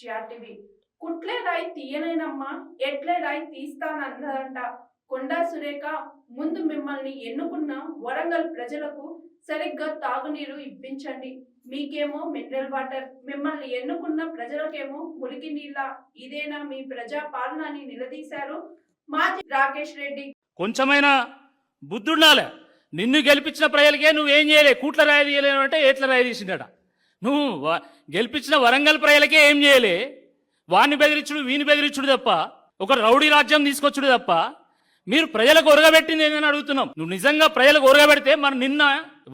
GRTV కుట్లే రాయి తీయలేనమ్మా ఎట్లే రాయి తీస్తానన్నదంట. కొండా సురేఖ ముందు మిమ్మల్ని ఎన్నుకున్న వరంగల్ ప్రజలకు సరిగ్గా తాగునీరు ఇప్పించండి. మీకేమో మినరల్ వాటర్ మిమ్మల్ని ఎన్నుకున్న ప్రజలకేమో మురికి నీళ్ళ. ఇదేనా మీ ప్రజా పాలన అని నిలదీశారు మాజీ రాకేష్ రెడ్డి. కొంచెమైనా బుద్ధుండాలే. నిన్ను గెలిపించిన ప్రజలకే నువ్వేం చేయలే? కూట్ల రాయి తీయలేను అంటే ఏట్ల రాయి నువ్వు గెలిపించిన వరంగల్ ప్రజలకే ఏం చేయలే? వాణ్ణి బెదిరించుడు వీని బెదిరించుడు తప్ప ఒక రౌడీ రాజ్యం తీసుకొచ్చుడు తప్ప మీరు ప్రజలకు ఒరగబెట్టింది ఏందని అడుగుతున్నాం. నువ్వు నిజంగా ప్రజలకు ఒరగబెడితే మన నిన్న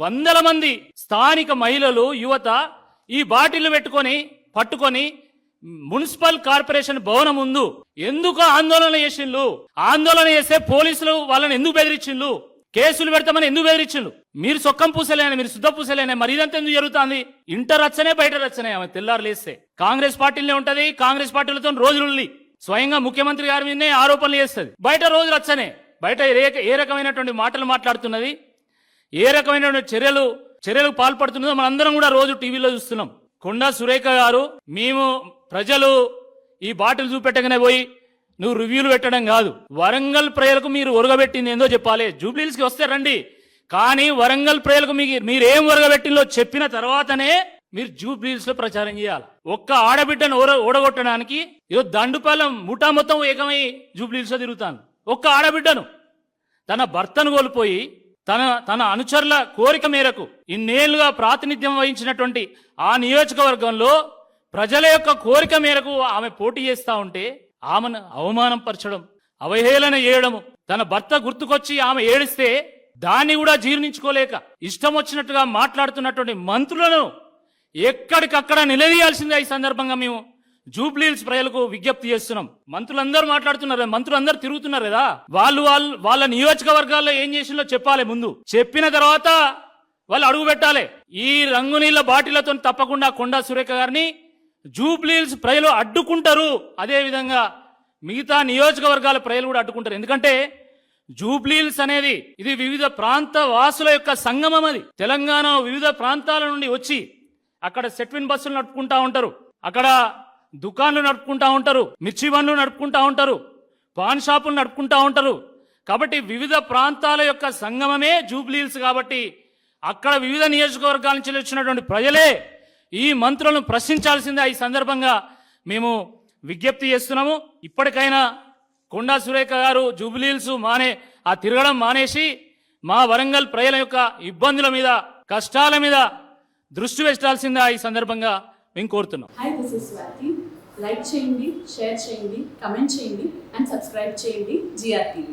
వందల మంది స్థానిక మహిళలు యువత ఈ బాటిల్ పెట్టుకొని పట్టుకొని మున్సిపల్ కార్పొరేషన్ భవనం ముందు ఎందుకు ఆందోళన చేసిండ్లు? ఆందోళన చేస్తే పోలీసులు వాళ్ళని ఎందుకు బెదిరించిండ్లు? కేసులు పెడతామని ఎందుకు బెదిరించిండ్లు మీరు సొక్కం పూసలేనే మీరు శుద్ధ పూసలేనే మరి ఇదంతా ఎందుకు జరుగుతుంది? ఇంటర్ రచ్చనే బయట రచ్చనే ఆమె తెల్లారు లేస్తే. కాంగ్రెస్ పార్టీలనే ఉంటది కాంగ్రెస్ పార్టీలతో రోజులు స్వయంగా ముఖ్యమంత్రి గారి మీదనే ఆరోపణలు చేస్తుంది. బయట రోజు రచ్చనే. బయట ఏ రకమైనటువంటి మాటలు మాట్లాడుతున్నది? ఏ రకమైనటువంటి చర్యలు చర్యలు పాల్పడుతున్నదో మనందరం కూడా రోజు టీవీలో చూస్తున్నాం. కొండా సురేఖ గారు మేము ప్రజలు ఈ బాటిల్ చూపెట్టగానే పోయి నువ్వు రివ్యూలు పెట్టడం కాదు. వరంగల్ ప్రజలకు మీరు ఒరగబెట్టింది ఏందో చెప్పాలి. జూబ్లీస్కి వస్తే రండి. కానీ వరంగల్ ప్రజలకు మీకు మీరేం ఒరగబెట్టిందో చెప్పిన తర్వాతనే మీరు జూబ్లీస్లో ప్రచారం చేయాలి. ఒక్క ఆడబిడ్డను ఓడ ఓడగొట్టడానికి ఏదో దండుపాలెం ముఠా మొత్తం ఏకమై జూబ్లీస్లో తిరుగుతాను. ఒక్క ఆడబిడ్డను. తన భర్తను కోల్పోయి తన తన అనుచరుల కోరిక మేరకు ఇన్నేళ్ళుగా ప్రాతినిధ్యం వహించినటువంటి ఆ నియోజకవర్గంలో ప్రజల యొక్క కోరిక మేరకు ఆమె పోటీ చేస్తూ ఉంటే ఆమెను అవమానం పరచడం అవహేళన చేయడము. తన భర్త గుర్తుకొచ్చి ఆమె ఏడిస్తే దాన్ని కూడా జీర్ణించుకోలేక ఇష్టం వచ్చినట్టుగా మాట్లాడుతున్నటువంటి మంత్రులను ఎక్కడికక్కడ నిలదీయాల్సిందే ఈ సందర్భంగా మేము జూబ్లీల్స్ ప్రజలకు విజ్ఞప్తి చేస్తున్నాం. మంత్రులందరూ మాట్లాడుతున్నారు మంత్రులందరూ తిరుగుతున్నారు కదా. వాళ్ళు వాళ్ళు వాళ్ళ నియోజకవర్గాల్లో ఏం చేసిందో చెప్పాలి ముందు. చెప్పిన తర్వాత వాళ్ళు అడుగు పెట్టాలి. ఈ రంగు నీళ్ళ బాటిలతో తప్పకుండా కొండా సురేఖ గారిని జూబ్లీల్స్ ప్రజలు అడ్డుకుంటారు. అదే విధంగా మిగతా నియోజకవర్గాల ప్రజలు కూడా అడ్డుకుంటారు. ఎందుకంటే జూబ్లీల్స్ అనేది ఇది వివిధ ప్రాంత వాసుల యొక్క సంగమం అది. తెలంగాణ వివిధ ప్రాంతాల నుండి వచ్చి అక్కడ సెట్విన్ బస్సులు నడుపుకుంటా ఉంటారు. అక్కడ దుకాన్లు నడుపుకుంటా ఉంటారు. మిర్చి బండ్లు నడుపుకుంటా ఉంటారు. పాన్ షాపులు నడుపుకుంటా ఉంటారు. కాబట్టి వివిధ ప్రాంతాల యొక్క సంగమమే జూబ్లీల్స్ కాబట్టి అక్కడ వివిధ నియోజకవర్గాల నుంచి వచ్చినటువంటి ప్రజలే ఈ మంత్రులను ప్రశ్నించాల్సిందే. ఈ సందర్భంగా మేము విజ్ఞప్తి చేస్తున్నాము. ఇప్పటికైనా కొండా సురేఖ గారు జూబ్లీల్స్ మానే ఆ తిరగడం మానేసి మా వరంగల్ ప్రజల యొక్క ఇబ్బందుల మీద కష్టాల మీద దృష్టి పెట్టాల్సిందా ఈ సందర్భంగా మేము కోరుతున్నాం. Hi this is Swathi like చేయండి షేర్ చేయండి కమెంట్ చేయండి అండ్ సబ్స్క్రైబ్ చేయండి